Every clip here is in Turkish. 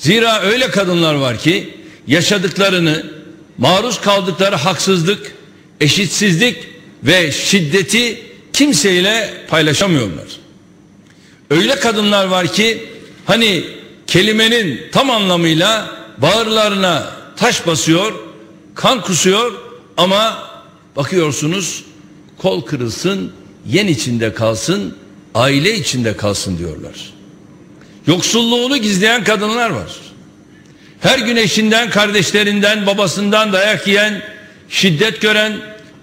Zira öyle kadınlar var ki yaşadıklarını, maruz kaldıkları haksızlık, eşitsizlik ve şiddeti kimseyle paylaşamıyorlar. Öyle kadınlar var ki hani kelimenin tam anlamıyla bağırlarına taş basıyor, kan kusuyor ama bakıyorsunuz kol kırılsın, yen içinde kalsın, aile içinde kalsın diyorlar. Yoksulluğunu gizleyen kadınlar var. Her gün eşinden, kardeşlerinden, babasından dayak yiyen, şiddet gören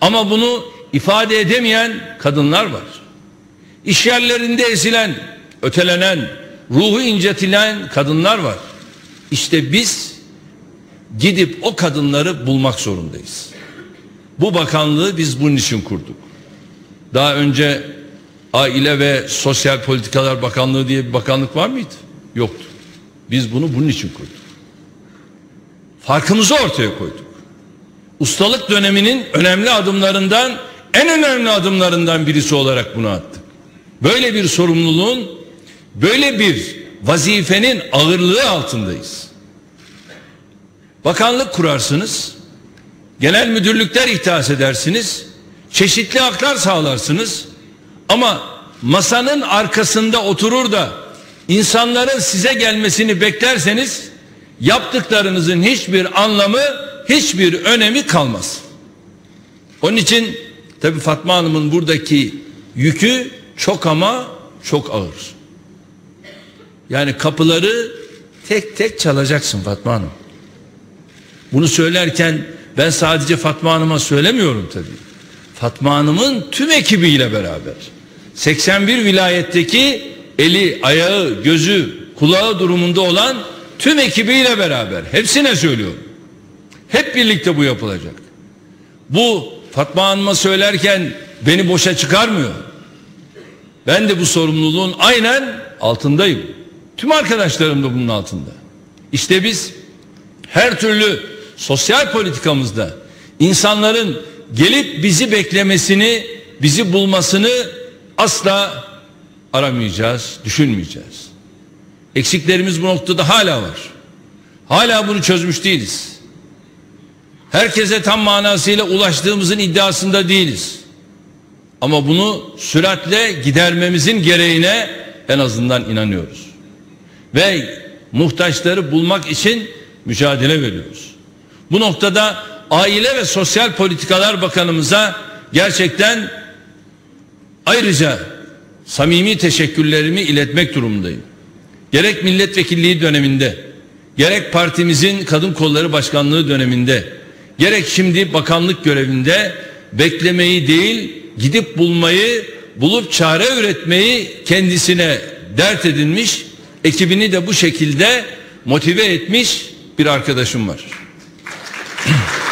ama bunu ifade edemeyen kadınlar var. İş yerlerinde ezilen, ötelenen, ruhu incetilen kadınlar var. İşte biz gidip o kadınları bulmak zorundayız. Bu bakanlığı biz bunun için kurduk. Daha önce Aile ve Sosyal Politikalar Bakanlığı diye bir bakanlık var mıydı? Yoktu. Biz bunu bunun için kurduk. Farkımızı ortaya koyduk. Ustalık döneminin önemli adımlarından en önemli adımlarından birisi olarak bunu attık. Böyle bir sorumluluğun böyle bir vazifenin ağırlığı altındayız. Bakanlık kurarsınız. Genel müdürlükler ihtas edersiniz. Çeşitli haklar sağlarsınız. Ama masanın arkasında oturur da insanların size gelmesini beklerseniz yaptıklarınızın hiçbir anlamı, hiçbir önemi kalmaz. Onun için tabi Fatma Hanım'ın buradaki yükü çok ama çok ağır. Yani kapıları tek tek çalacaksın Fatma Hanım. Bunu söylerken ben sadece Fatma Hanım'a söylemiyorum tabii. Fatma Hanım'ın tüm ekibiyle beraber 81 vilayetteki eli, ayağı, gözü, kulağı durumunda olan tüm ekibiyle beraber hepsine söylüyorum. Hep birlikte bu yapılacak. Bu Fatma Hanım'a söylerken beni boşa çıkarmıyor. Ben de bu sorumluluğun aynen altındayım. Tüm arkadaşlarım da bunun altında. İşte biz her türlü sosyal politikamızda insanların gelip bizi beklemesini, bizi bulmasını asla aramayacağız, düşünmeyeceğiz. Eksiklerimiz bu noktada hala var. Hala bunu çözmüş değiliz. Herkese tam manasıyla ulaştığımızın iddiasında değiliz. Ama bunu süratle gidermemizin gereğine en azından inanıyoruz. Ve muhtaçları bulmak için mücadele veriyoruz. Bu noktada Aile ve Sosyal Politikalar Bakanımıza gerçekten ayrıca samimi teşekkürlerimi iletmek durumundayım. Gerek milletvekilliği döneminde, gerek partimizin kadın kolları başkanlığı döneminde, gerek şimdi bakanlık görevinde beklemeyi değil, gidip bulmayı, bulup çare üretmeyi kendisine dert edinmiş, ekibini de bu şekilde motive etmiş bir arkadaşım var.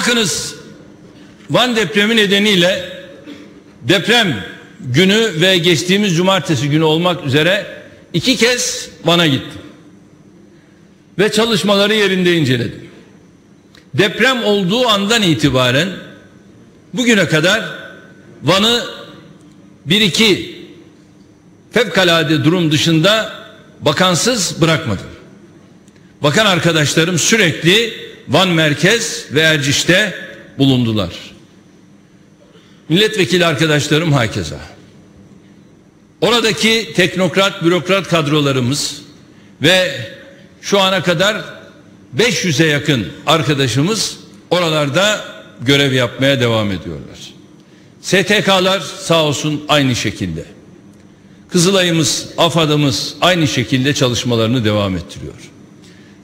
Bakınız Van depremi nedeniyle deprem günü ve geçtiğimiz cumartesi günü olmak üzere iki kez Van'a gittim. Ve çalışmaları yerinde inceledim. Deprem olduğu andan itibaren bugüne kadar Van'ı bir iki fevkalade durum dışında bakansız bırakmadım. Bakan arkadaşlarım sürekli Van Merkez ve Erciş'te bulundular. Milletvekili arkadaşlarım hakeza. Oradaki teknokrat, bürokrat kadrolarımız ve şu ana kadar 500'e yakın arkadaşımız oralarda görev yapmaya devam ediyorlar. STK'lar sağ olsun aynı şekilde. Kızılay'ımız, AFAD'ımız aynı şekilde çalışmalarını devam ettiriyor.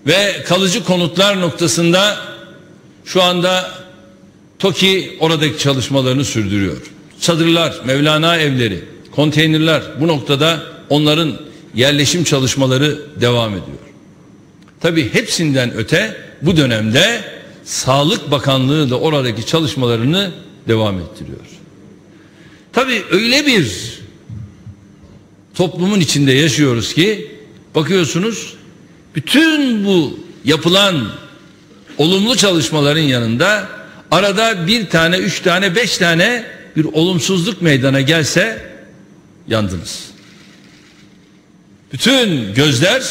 Ve kalıcı konutlar noktasında şu anda TOKİ oradaki çalışmalarını sürdürüyor. Çadırlar, Mevlana evleri, konteynerler bu noktada onların yerleşim çalışmaları devam ediyor. Tabi hepsinden öte bu dönemde Sağlık Bakanlığı da oradaki çalışmalarını devam ettiriyor. Tabi öyle bir toplumun içinde yaşıyoruz ki bakıyorsunuz bütün bu yapılan olumlu çalışmaların yanında arada bir tane, üç tane, beş tane bir olumsuzluk meydana gelse yandınız. Bütün gözler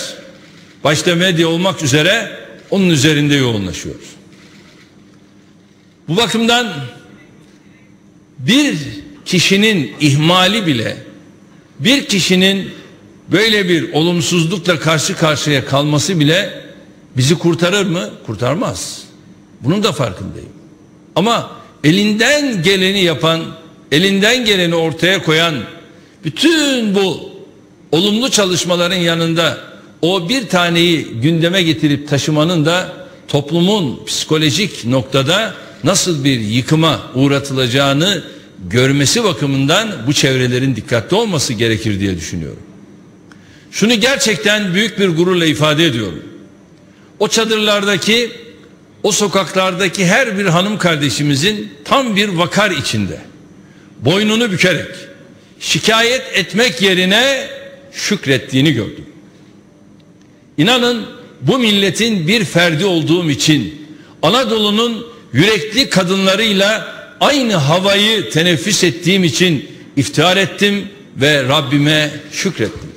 başta medya olmak üzere onun üzerinde yoğunlaşıyor. Bu bakımdan bir kişinin ihmali bile bir kişinin böyle bir olumsuzlukla karşı karşıya kalması bile bizi kurtarır mı? Kurtarmaz. Bunun da farkındayım. Ama elinden geleni yapan, elinden geleni ortaya koyan bütün bu olumlu çalışmaların yanında o bir taneyi gündeme getirip taşımanın da toplumun psikolojik noktada nasıl bir yıkıma uğratılacağını görmesi bakımından bu çevrelerin dikkatli olması gerekir diye düşünüyorum. Şunu gerçekten büyük bir gururla ifade ediyorum. O çadırlardaki, o sokaklardaki her bir hanım kardeşimizin tam bir vakar içinde boynunu bükerek şikayet etmek yerine şükrettiğini gördüm. İnanın bu milletin bir ferdi olduğum için Anadolu'nun yürekli kadınlarıyla aynı havayı teneffüs ettiğim için iftihar ettim ve Rabbime şükrettim.